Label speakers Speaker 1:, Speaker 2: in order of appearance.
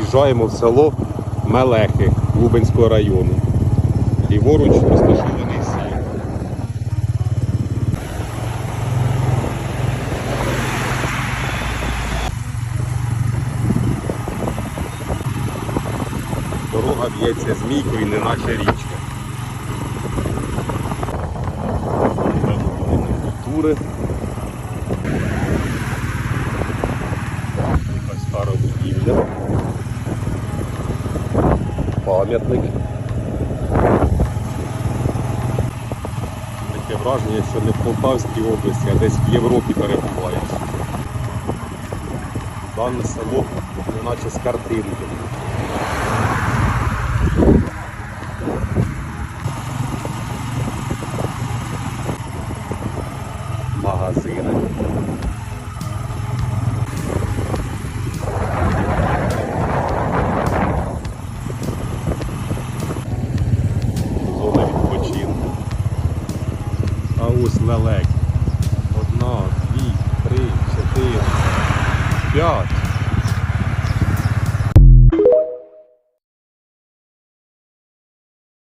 Speaker 1: В'їжджаємо в село Мелехи Лубенського району. Ліворуч розташований сіл. Дорога б'ється змійкою, не наче річка. Культури. Якась стара будівля. Пам'ятник. Таке враження, що не в Полтавській області, а десь в Європі перебуваєш. Дане село, неначе з картинки. Магазини. А ось лелек. Одна, дві, три, чотири, п'ять.